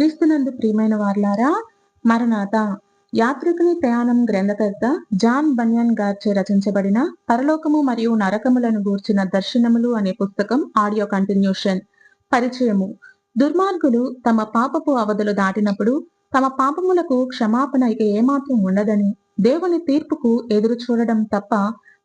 క్రీస్తునందు ప్రియమైన వార్లారా మరణాత యాత్రికుని ప్రయాణం గ్రంథకర్త జాన్ బన్యన్ గార్చే రచించబడిన పరలోకము మరియు నరకములను గూర్చిన దర్శనములు అనే పుస్తకం ఆడియో కంటిన్యూషన్. పరిచయము. దుర్మార్గులు తమ పాపపు అవధులు దాటినప్పుడు తమ పాపములకు క్షమాపణ ఇక ఏమాత్రం ఉండదని దేవుని తీర్పుకు ఎదురు చూడడం తప్ప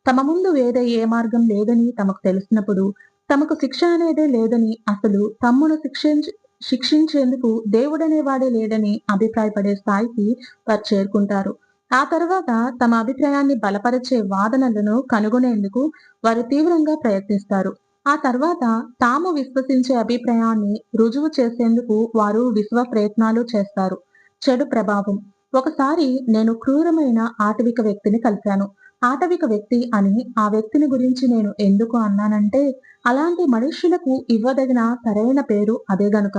తమ ముందు వేరే ఏ మార్గం లేదని తమకు తెలిసినప్పుడు తమకు శిక్ష అనేదే లేదని అసలు తమ్మును శిక్షించ శిక్షించేందుకు దేవుడనేవాడే లేడని అభిప్రాయపడే స్థాయికి వారు చేరుకుంటారు. ఆ తర్వాత తమ అభిప్రాయాన్ని బలపరిచే వాదనలను కనుగొనేందుకు వారు తీవ్రంగా ప్రయత్నిస్తారు. ఆ తర్వాత తాము విశ్వసించే అభిప్రాయాన్ని రుజువు చేసేందుకు వారు విశ్వ ప్రయత్నాలు చేస్తారు. చెడు ప్రభావం. ఒకసారి నేను క్రూరమైన ఆటవిక వ్యక్తిని కలిశాను. ఆటవిక వ్యక్తి అని ఆ వ్యక్తిని గురించి నేను ఎందుకు అన్నానంటే అలాంటి మనుష్యులకు ఇవ్వదగిన సరైన పేరు అదే గనుక.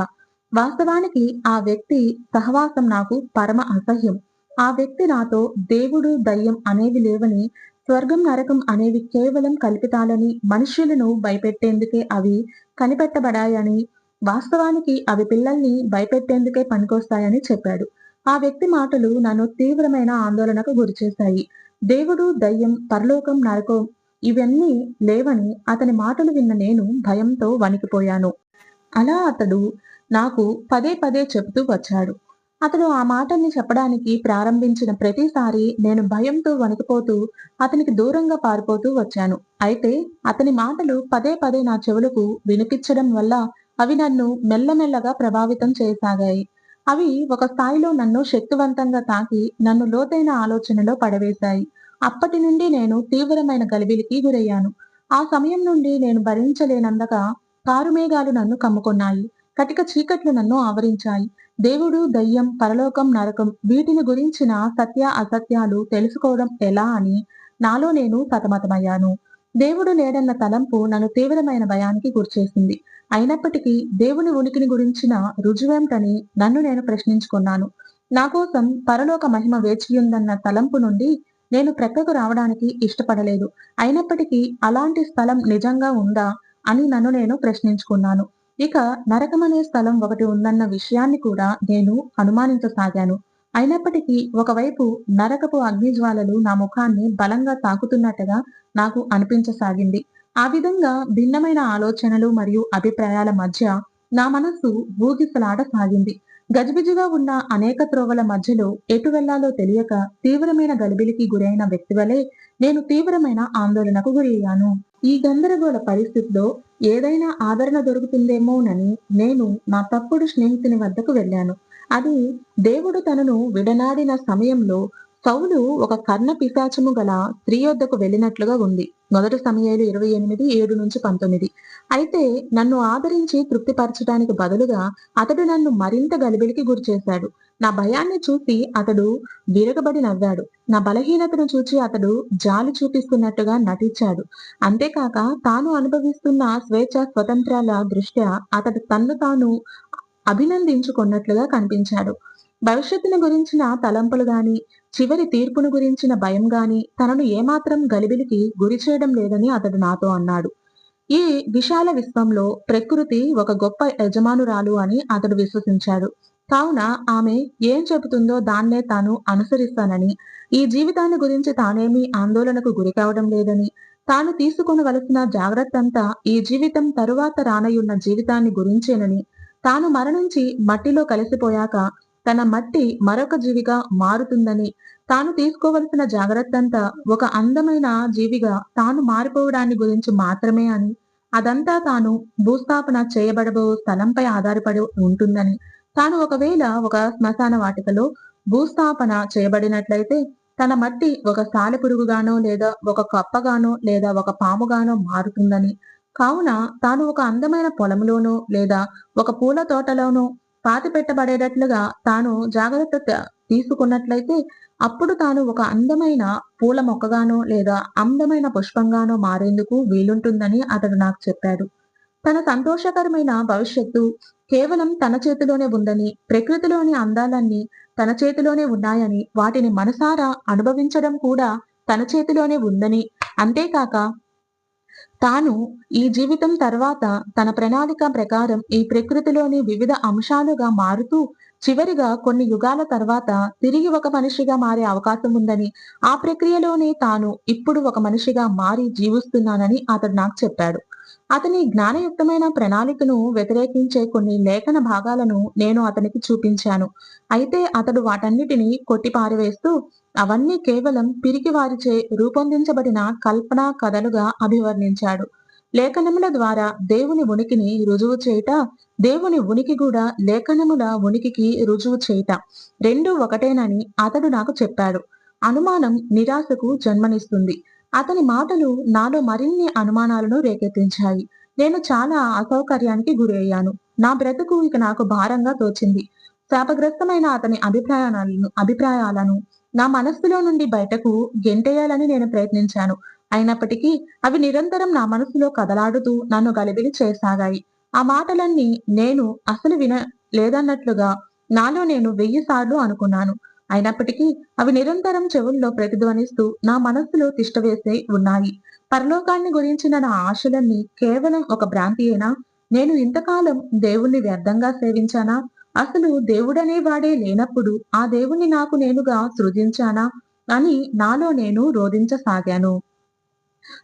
వాస్తవానికి ఆ వ్యక్తి సహవాసం నాకు పరమ అసహ్యం. ఆ వ్యక్తి నాతో దేవుడు దయ్యం అనేవి లేవని స్వర్గం నరకం అనేవి కేవలం కల్పితాలని మనుష్యులను భయపెట్టేందుకే అవి కనిపెట్టబడాయని వాస్తవానికి అవి పిల్లల్ని భయపెట్టేందుకే పనికొస్తాయని చెప్పాడు. ఆ వ్యక్తి మాటలు నన్ను తీవ్రమైన ఆందోళనకు గురిచేశాయి. దేవుడు దయ్యం పరలోకం నరకం ఇవన్నీ లేవని అతని మాటలు విన్న నేను భయంతో వణికిపోయాను. అలా అతడు నాకు పదే పదే చెబుతూ వచ్చాడు. అతడు ఆ మాటల్ని చెప్పడానికి ప్రారంభించిన ప్రతిసారి నేను భయంతో వణికిపోతూ అతనికి దూరంగా పారిపోతూ వచ్చాను. అయితే అతని మాటలు పదే పదే నా చెవులకు వినిపించడం వల్ల అవి నన్ను మెల్లమెల్లగా ప్రభావితం చేయసాగాయి. అవి ఒక స్థాయిలో నన్ను శక్తివంతంగా తాకి నన్ను లోతైన ఆలోచనలో పడవేశాయి. అప్పటి నుండి నేను తీవ్రమైన గలిబిలికి గురయ్యాను. ఆ సమయం నుండి నేను భరించలేనందగా కారుమేఘాలు నన్ను కమ్ముకున్నాయి. కటిక చీకట్లు నన్ను ఆవరించాయి. దేవుడు దయ్యం పరలోకం నరకం వీటిని గురించిన సత్య అసత్యాలు తెలుసుకోవడం ఎలా అని నాలో నేను సతమతమయ్యాను. దేవుడు లేడన్న తలంపు నన్ను తీవ్రమైన భయానికి గురిచేసింది అయినప్పటికీ దేవుని ఉనికిని గురించిన రుజువేంటని నన్ను నేను ప్రశ్నించుకున్నాను. నా కోసం పరలోక మహిమ వేచియుందన్న తలంపు నుండి నేను ప్రక్కకు రావడానికి ఇష్టపడలేదు. అయినప్పటికీ అలాంటి స్థలం నిజంగా ఉందా అని నన్ను నేను ప్రశ్నించుకున్నాను. ఇక నరకమనే స్థలం ఒకటి ఉందన్న విషయాన్ని కూడా నేను అనుమానించసాగాను. అయినప్పటికీ ఒకవైపు నరకపు అగ్నిజ్వాలలు నా ముఖాన్ని బలంగా తాకుతున్నట్టుగా నాకు అనిపించసాగింది. ఆ విధంగా భిన్నమైన ఆలోచనలు మరియు అభిప్రాయాల మధ్య నా మనస్సు సాగింది గజిబిజిగా ఉన్న అనేక త్రోవల మధ్యలో ఎటు వెళ్ళాలో తెలియక తీవ్రమైన గలిబిలికి గురైన వ్యక్తి వలె నేను తీవ్రమైన ఆందోళనకు గురయ్యాను. ఈ గందరగోళ పరిస్థితిలో ఏదైనా ఆదరణ దొరుకుతుందేమోనని నేను నా తప్పుడు స్నేహితుని వద్దకు వెళ్ళాను. అది దేవుడు తనను విడనాడిన సమయంలో సౌలు ఒక కర్ణ పిశాచము గల స్త్రీ వద్దకు వెళ్ళినట్లుగా ఉంది. మొదటి సమయాలు ఇరవై ఎనిమిది ఏడు నుంచి పంతొమ్మిది. అయితే నన్ను ఆదరించి తృప్తిపరచడానికి బదులుగా అతడు నన్ను మరింత గలిబిలికి గురి చేశాడు. నా భయాన్ని చూసి అతడు విరగబడి నవ్వాడు. నా బలహీనతను చూచి అతడు జాలి చూపిస్తున్నట్టుగా నటించాడు. అంతేకాక తాను అనుభవిస్తున్న స్వేచ్ఛ స్వతంత్రాల దృష్ట్యా అతడు తన్ను తాను అభినందించుకున్నట్లుగా కనిపించాడు. భవిష్యత్తుని గురించిన తలంపులు గాని చివరి తీర్పును గురించిన భయం గాని తనను ఏమాత్రం గలిబిలికి గురి చేయడం లేదని అతడు నాతో అన్నాడు. ఈ విశాల విశ్వంలో ప్రకృతి ఒక గొప్ప యజమానురాలు అని అతడు విశ్వసించాడు. కావున ఆమె ఏం చెబుతుందో దాన్నే తాను అనుసరిస్తానని ఈ జీవితాన్ని గురించి తానేమీ ఆందోళనకు గురి కావడం లేదని తాను తీసుకునవలసిన జాగ్రత్త అంతా ఈ జీవితం తరువాత రానయున్న జీవితాన్ని గురించేనని తాను మరణించి మట్టిలో కలిసిపోయాక తన మట్టి మరొక జీవిగా మారుతుందని తాను తీసుకోవలసిన జాగ్రత్త అంతా ఒక అందమైన జీవిగా తాను మారిపోవడాన్ని గురించి మాత్రమే అని అదంతా తాను భూస్థాపన చేయబడబో స్థలంపై ఆధారపడి ఉంటుందని తాను ఒకవేళ ఒక శ్మశాన వాటికలో భూస్థాపన చేయబడినట్లయితే తన మట్టి ఒక సాలెపురుగుగానో లేదా ఒక కప్పగానో లేదా ఒక పాముగానో మారుతుందని కావున తాను ఒక అందమైన పొలంలోనో లేదా ఒక పూల తోటలోనో పాతి పెట్టబడేటట్లుగా తాను జాగ్రత్త తీసుకున్నట్లయితే అప్పుడు తాను ఒక అందమైన పూల మొక్కగానో లేదా అందమైన పుష్పంగానో మారేందుకు వీలుంటుందని అతడు నాకు చెప్పాడు. తన సంతోషకరమైన భవిష్యత్తు కేవలం తన చేతిలోనే ఉందని ప్రకృతిలోని అందాలన్నీ తన చేతిలోనే ఉన్నాయని వాటిని మనసారా అనుభవించడం కూడా తన చేతిలోనే ఉందని అంతేకాక తాను ఈ జీవితం తర్వాత తన ప్రణాళిక ప్రకారం ఈ ప్రకృతిలోని వివిధ అంశాలుగా మారుతూ చివరిగా కొన్ని యుగాల తర్వాత తిరిగి ఒక మనిషిగా మారే అవకాశం ఉందని ఆ ప్రక్రియలోనే తాను ఇప్పుడు ఒక మనిషిగా మారి జీవిస్తున్నానని అతడు నాకు చెప్పాడు. అతని జ్ఞానయుక్తమైన ప్రణాళికను వ్యతిరేకించే కొన్ని లేఖన భాగాలను నేను అతనికి చూపించాను. అయితే అతడు వాటన్నిటిని కొట్టి పారివేస్తూ అవన్నీ కేవలం పిరికి వారిచే రూపొందించబడిన కల్పనా కథలుగా అభివర్ణించాడు. లేఖనముల ద్వారా దేవుని ఉనికిని రుజువు చేయట దేవుని ఉనికి కూడా లేఖనముల ఉనికికి రుజువు చేయట రెండు ఒకటేనని అతడు నాకు చెప్పాడు. అనుమానం నిరాశకు జన్మనిస్తుంది. అతని మాటలు నాలో మరిన్ని అనుమానాలను రేకెత్తించాయి. నేను చాలా అసౌకర్యానికి గురి అయ్యాను నా బ్రతుకు ఇక నాకు భారంగా తోచింది. శాపగ్రస్తమైన అతని అభిప్రాయాలను అభిప్రాయాలను నా మనస్సులో నుండి బయటకు గెంటేయాలని నేను ప్రయత్నించాను. అయినప్పటికీ అవి నిరంతరం నా మనసులో కదలాడుతూ నన్ను గలిబిలి చేసాగాయి. ఆ మాటలన్నీ నేను అసలు విన లేదన్నట్లుగా నాలో నేను వెయ్యి సార్లు అనుకున్నాను. అయినప్పటికీ అవి నిరంతరం చెవుల్లో ప్రతిధ్వనిస్తూ నా మనస్సులో తిష్టవేసే ఉన్నాయి. పరలోకాన్ని గురించిన నా ఆశలన్నీ కేవలం ఒక భ్రాంతియేనా? నేను ఇంతకాలం దేవుణ్ణి వ్యర్థంగా సేవించానా? అసలు దేవుడనే వాడే లేనప్పుడు ఆ దేవుణ్ణి నాకు నేనుగా సృజించానా అని నాలో నేను రోధించసాగాను.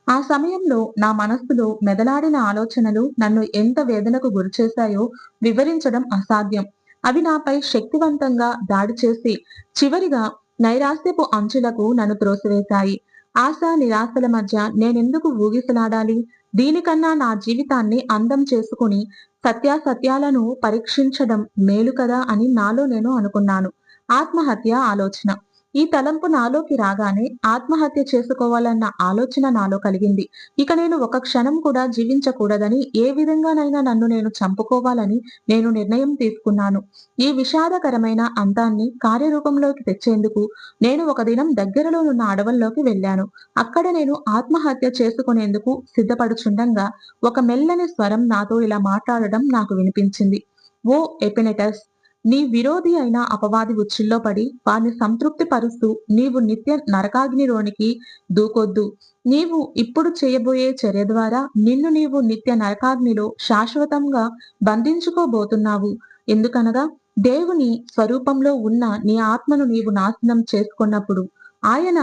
ఆ సమయంలో నా మనస్సులో మెదలాడిన ఆలోచనలు నన్ను ఎంత వేదనకు గురిచేశాయో వివరించడం అసాధ్యం. అవి నాపై శక్తివంతంగా దాడి చేసి చివరిగా నైరాస్యపు అంచులకు నన్ను త్రోసివేశాయి. ఆశ నిరాశల మధ్య నేనెందుకు ఊగిసలాడాలి? దీనికన్నా నా జీవితాన్ని అందం చేసుకుని సత్యాసత్యాలను పరీక్షించడం మేలు కదా అని నాలో నేను అనుకున్నాను. ఆత్మహత్య ఆలోచన. ఈ తలంపు నాలోకి రాగానే ఆత్మహత్య చేసుకోవాలన్న ఆలోచన నాలో కలిగింది. ఇక నేను ఒక క్షణం కూడా జీవించకూడదని ఏ విధంగానైనా నన్ను నేను చంపుకోవాలని నేను నిర్ణయం తీసుకున్నాను. ఈ విషాదకరమైన అంతాన్ని కార్యరూపంలోకి తెచ్చేందుకు నేను ఒక దినం దగ్గరలో ఉన్న అడవుల్లోకి వెళ్ళాను. అక్కడ నేను ఆత్మహత్య చేసుకునేందుకు సిద్ధపడుచుండగా ఒక మెల్లని స్వరం నాతో ఇలా మాట్లాడడం నాకు వినిపించింది. ఓ ఎపినెటస్ నీ విరోధి అయిన అపవాది ఉచ్చుల్లో పడి వారిని సంతృప్తి పరుస్తూ నీవు నిత్య నరకాగ్నిలోనికి దూకొద్దు. నీవు ఇప్పుడు చేయబోయే చర్య ద్వారా నిన్ను నీవు నిత్య నరకాగ్నిలో శాశ్వతంగా బంధించుకోబోతున్నావు. ఎందుకనగా దేవుని స్వరూపంలో ఉన్న నీ ఆత్మను నీవు నాశనం చేసుకున్నప్పుడు ఆయన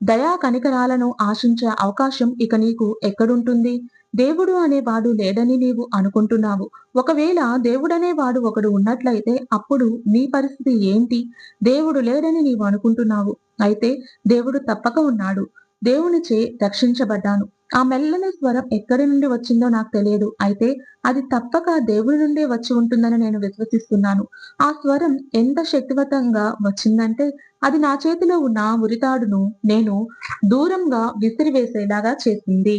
దయా కనికరాలను ఆశించే అవకాశం ఇక నీకు ఎక్కడుంటుంది? దేవుడు అనేవాడు లేడని నీవు అనుకుంటున్నావు. ఒకవేళ దేవుడనేవాడు ఒకడు ఉన్నట్లయితే అప్పుడు నీ పరిస్థితి ఏంటి? దేవుడు లేడని నీవు అనుకుంటున్నావు. అయితే దేవుడు తప్పక ఉన్నాడు. దేవునిచే రక్షించబడ్డాను. ఆ మెల్లని స్వరం ఎక్కడి నుండి వచ్చిందో నాకు తెలియదు. అయితే అది తప్పక దేవుడి నుండే వచ్చి ఉంటుందని నేను విశ్వసిస్తున్నాను. ఆ స్వరం ఎంత శక్తివంతంగా వచ్చిందంటే అది నా చేతిలో ఉన్న ఉరితాడును నేను దూరంగా విసిరివేసేలాగా చేసింది.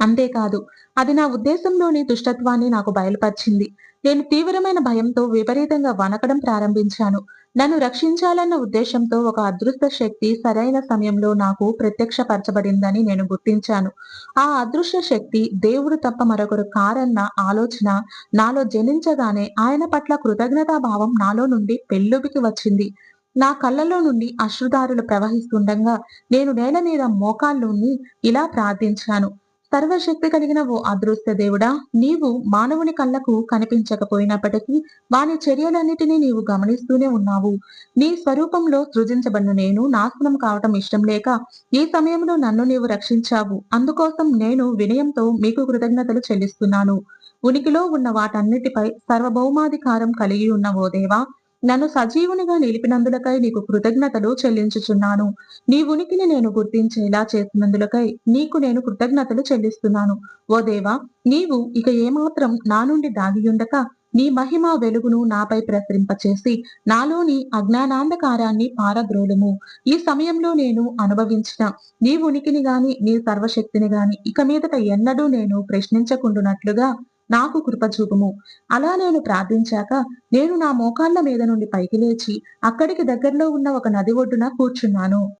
అంతేకాదు అది నా ఉద్దేశంలోని దుష్టత్వాన్ని నాకు బయలుపరిచింది. నేను తీవ్రమైన భయంతో విపరీతంగా వనకడం ప్రారంభించాను. నన్ను రక్షించాలన్న ఉద్దేశంతో ఒక అదృష్ట శక్తి సరైన సమయంలో నాకు ప్రత్యక్షపరచబడిందని నేను గుర్తించాను. ఆ అదృశ్య శక్తి దేవుడు తప్ప మరొకరు కారన్న ఆలోచన నాలో జనించగానే ఆయన పట్ల కృతజ్ఞతా భావం నాలో నుండి పెళ్ళుబికి వచ్చింది. నా కళ్ళలో నుండి అశ్రుదారులు ప్రవహిస్తుండగా నేను నేల మీద మోకాల్లోని ఇలా ప్రార్థించాను. సర్వశక్తి కలిగిన ఓ అదృష్ట దేవుడా నీవు మానవుని కళ్ళకు కనిపించకపోయినప్పటికీ వాని చర్యలన్నిటినీ నీవు గమనిస్తూనే ఉన్నావు. నీ స్వరూపంలో సృజించబడిన నేను నాశనం కావటం ఇష్టం లేక ఈ సమయంలో నన్ను నీవు రక్షించావు. అందుకోసం నేను వినయంతో మీకు కృతజ్ఞతలు చెల్లిస్తున్నాను. ఉనికిలో ఉన్న వాటన్నిటిపై సర్వభౌమాధికారం కలిగి ఉన్న ఓ దేవా నన్ను సజీవునిగా నిలిపినందులకై నీకు కృతజ్ఞతలు చెల్లించుచున్నాను. నీ ఉనికిని నేను గుర్తించేలా చేసినందులకై నీకు నేను కృతజ్ఞతలు చెల్లిస్తున్నాను. ఓ దేవా నీవు ఇక ఏమాత్రం నా నుండి దాగియుండక నీ మహిమ వెలుగును నాపై ప్రసరింపచేసి నాలోని అజ్ఞానాంధకారాన్ని పారద్రోలుము. ఈ సమయంలో నేను అనుభవించిన నీ ఉనికిని గాని నీ సర్వశక్తిని గాని ఇక మీదట ఎన్నడూ నేను ప్రశ్నించకుండునట్లుగా నాకు కృపచూపుము. అలా నేను ప్రార్థించాక నేను నా మోకాళ్ళ మీద నుండి పైకి లేచి అక్కడికి దగ్గరలో ఉన్న ఒక నది ఒడ్డున కూర్చున్నాను.